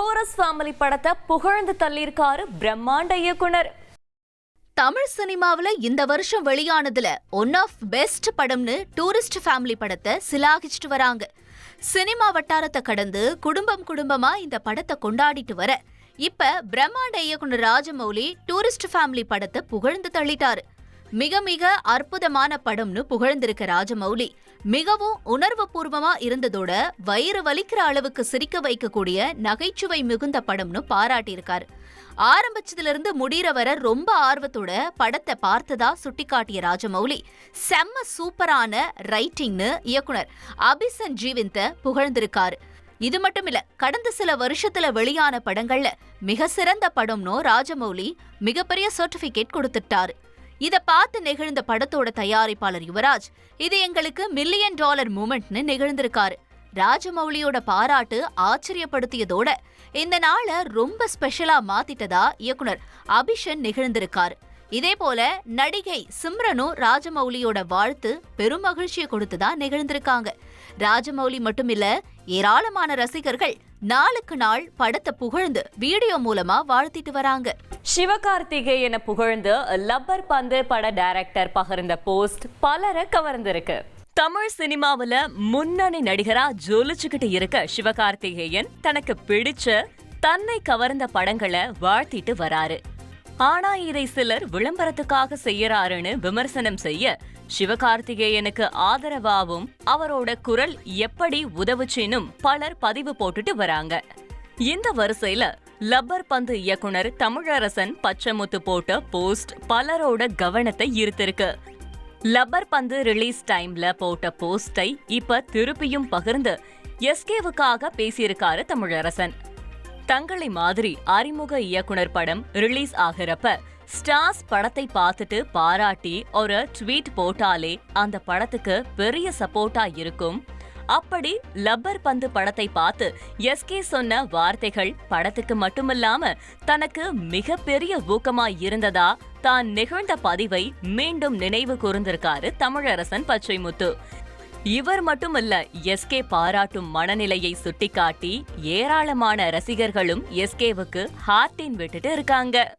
Taurus family படத்தை புகழ்ந்து தள்ளியிருக்காரு பிரம்மாண்ட இயக்குனர். தமிழ் சினிமாவில் இந்த வருஷம் வெளியானதுல ஒன் ஆஃப் பெஸ்ட் படம்னு டூரிஸ்ட் ஃபேமிலி படத்தை சிலாகிச்சிட்டு வராங்க. சினிமா வட்டாரத்தை கடந்து குடும்பம் குடும்பமா இந்த படத்தை கொண்டாடிட்டு வர. இப்ப பிரம்மாண்ட இயக்குனர் ராஜமௌலி டூரிஸ்ட் ஃபேமிலி படத்தை புகழ்ந்து தள்ளிட்டாரு. மிக மிக அற்புதமான படம்னு புகழ்ந்திருக்க ராஜமௌலி. மிகவும் உணர்வு பூர்வமா இருந்ததோட வயிறு வலிக்கிற அளவுக்கு சிரிக்க வைக்கக்கூடிய நகைச்சுவை மிகுந்த படம்னு பாராட்டியிருக்காரு. ஆரம்பிச்சதுல இருந்து முடிகிற வர ரொம்ப ஆர்வத்தோட படத்தை பார்த்ததா சுட்டிக்காட்டிய ராஜமௌலி. செம்ம சூப்பரான ரைட்டிங்னு இயக்குனர் அபிசன் ஜீவிந்த புகழ்ந்திருக்காரு. இது மட்டும் இல்ல கடந்த சில வருஷத்துல வெளியான படங்கள்ல மிக சிறந்த படம்னு ராஜமௌலி மிகப்பெரிய சர்டிபிகேட் கொடுத்துட்டாரு. இதை பார்த்து நெகிழ்ந்த படத்தோட தயாரிப்பாளர் யுவராஜ் இது எங்களுக்கு மில்லியன் டாலர் மூமெண்ட்னு நெகிழ்ந்திருக்காரு. ராஜமௌலியோட பாராட்டு ஆச்சரியப்படுத்தியதோட இந்த நாளை ரொம்ப ஸ்பெஷலா மாத்திட்டதா இயக்குனர் அபிஷன் நெகிழ்ந்திருக்காரு. இதே போல நடிகை சிம்ரனும் ராஜமௌலியோட வாழ்த்து பெரும் மகிழ்ச்சியை கொடுத்துதான் நெகிழ்ந்திருக்காங்க. ராஜமௌலி மட்டுமில்ல ஏராளமான ரசிகர்கள் நாளுக்கு நாள் படத்தை புகழ்ந்து வீடியோ மூலமா வாழ்த்திட்டு வராங்க. சிவகார்த்திகேயனை புகழ்ந்து லப்பர் பந்து பட டைரக்டர் பகிர்ந்த போஸ்ட் பலரை கவர்ந்திருக்கு. தமிழ் சினிமாவில் முன்னணி நடிகரா ஜொலிச்சுக்கிட்டு இருக்க சிவகார்த்திகேயன் தனக்கு பிடிச்ச தன்னை கவர்ந்த படங்களை வாழ்த்திட்டு வராரு. ஆனா இதை சிலர் விளம்பரத்துக்காக செய்யறாருன்னு விமர்சனம் செய்ய சிவகார்த்திகேயனுக்கு ஆதரவாவும் அவரோட குரல் எப்படி உதவுச்சின்னும் பலர் பதிவு போட்டுட்டு வராங்க. இந்த வரிசையில லப்பர் பந்து இயக்குனர் தமிழரசன் பச்சைமுத்து போட்ட போஸ்ட் பலரோட கவனத்தை ஈர்த்திருக்கு. லப்பர் பந்து ரிலீஸ் டைம்ல போட்ட போஸ்டை இப்ப திருப்பியும் பகிர்ந்து எஸ்கேவுக்காக பேசியிருக்காரு தமிழரசன். தங்களை மாதிரி அறிமுக இயக்குனர் படம் ரிலீஸ் ஆகிறப்ப ஸ்டார்ஸ் படத்தை பார்த்துட்டு பாராட்டி ஒரு ட்வீட் போட்டாலே அந்த படத்துக்கு பெரிய சப்போர்ட்டா இருக்கும். அப்படி லப்பர் பந்து படத்தை பார்த்து எஸ்கே சொன்ன வார்த்தைகள் படத்துக்கு மட்டுமில்லாம தனக்கு மிகப்பெரிய ஊக்கமா இருந்ததா தான் நிகழ்ந்த பதிவை மீண்டும் நினைவு கூர்ந்திருக்காரு தமிழரசன் பச்சைமுத்து. இவர் மட்டுமல்ல எஸ்கே பாராட்டும் மனநிலையை சுட்டிக்காட்டி ஏராளமான ரசிகர்களும் எஸ்கேவுக்கு ஹார்ட்டின் விட்டுட்டு இருக்காங்க.